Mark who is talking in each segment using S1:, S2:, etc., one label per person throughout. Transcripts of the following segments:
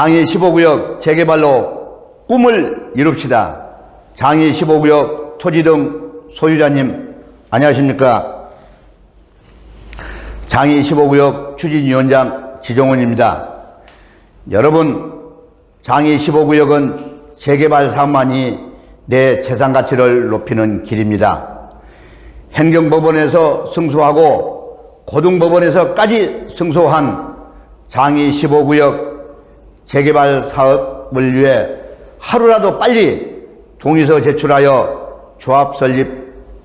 S1: 장애 15구역 재개발로 꿈을 이룹시다. 장애 15구역 토지 등 소유자님 안녕하십니까? 장애 15구역 추진위원장 지종원입니다. 여러분 장애 15구역은 재개발 사업만이 내 재산 가치를 높이는 길입니다. 행정법원에서 승소하고 고등법원에서까지 승소한 장애 15구역 재개발 사업을 위해 하루라도 빨리 동의서 제출하여 조합 설립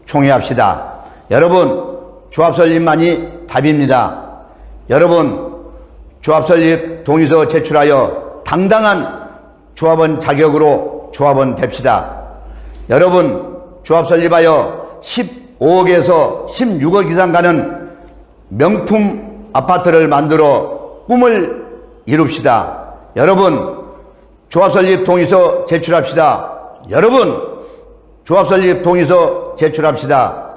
S1: 총회합시다. 여러분, 조합 설립만이 답입니다. 여러분, 조합 설립 동의서 제출하여 당당한 조합원 자격으로 조합원 됩시다. 여러분, 조합 설립하여 15억에서 16억 이상 가는 명품 아파트를 만들어 꿈을 이룹시다. 여러분, 조합 설립 동의서 제출합시다. 여러분, 조합 설립 동의서 제출합시다.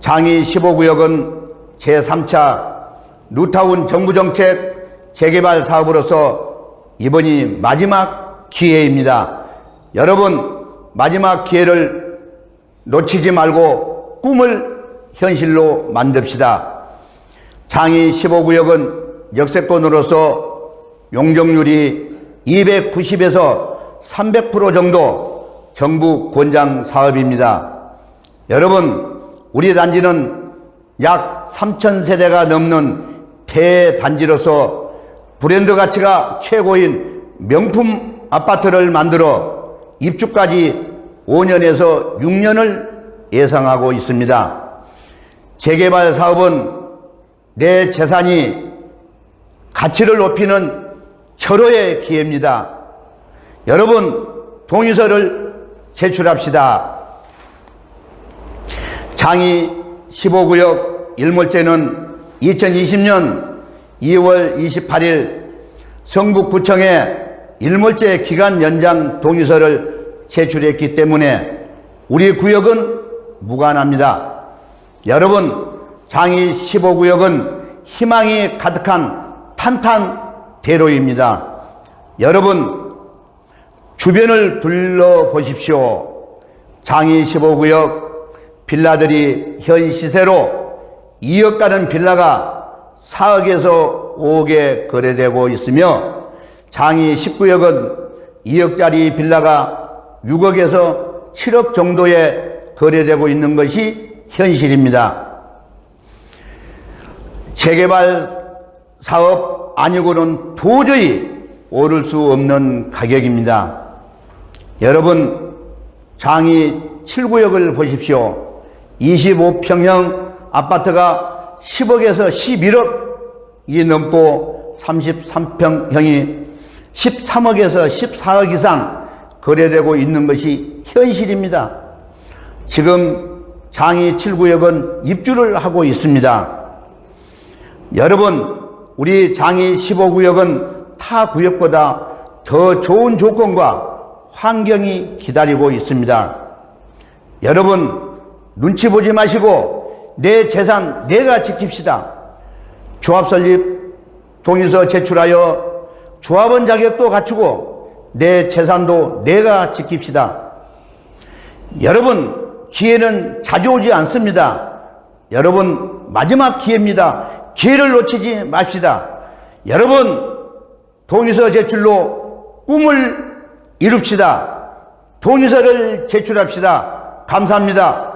S1: 장이 15구역은 제3차 뉴타운 정부정책 재개발 사업으로서 이번이 마지막 기회입니다. 여러분, 마지막 기회를 놓치지 말고 꿈을 현실로 만듭시다. 장이 15구역은 역세권으로서 용적률이 290에서 300% 정도 정부 권장 사업입니다. 여러분, 우리 단지는 약 3천 세대가 넘는 대단지로서 브랜드 가치가 최고인 명품 아파트를 만들어 입주까지 5년에서 6년을 예상하고 있습니다. 재개발 사업은 내 재산이 가치를 높이는 절호의 기회입니다. 여러분, 동의서를 제출합시다. 장이 15구역 일몰제는 2020년 2월 28일 성북구청에 일몰제 기간 연장 동의서를 제출했기 때문에 우리 구역은 무관합니다. 여러분, 장이 15구역은 희망이 가득한 탄탄 대로입니다. 여러분, 주변을 둘러보십시오. 장이 15구역 빌라들이 현 시세로 2억 가는 빌라가 4억에서 5억에 거래되고 있으며 장이 19역은 2억짜리 빌라가 6억에서 7억 정도에 거래되고 있는 것이 현실입니다. 재개발 사업 아니고는 도저히 오를 수 없는 가격입니다. 여러분, 장이 7구역을 보십시오. 25평형 아파트가 10억에서 11억이 넘고 33평형이 13억에서 14억 이상 거래되고 있는 것이 현실입니다. 지금 장이 7구역은 입주를 하고 있습니다. 여러분, 우리 장이 15구역은 타 구역보다 더 좋은 조건과 환경이 기다리고 있습니다. 여러분, 눈치 보지 마시고 내 재산 내가 지킵시다. 조합 설립 동의서 제출하여 조합원 자격도 갖추고 내 재산도 내가 지킵시다. 여러분, 기회는 자주 오지 않습니다. 여러분, 마지막 기회입니다. 기회를 놓치지 맙시다. 여러분, 동의서 제출로 꿈을 이룹시다. 동의서를 제출합시다. 감사합니다.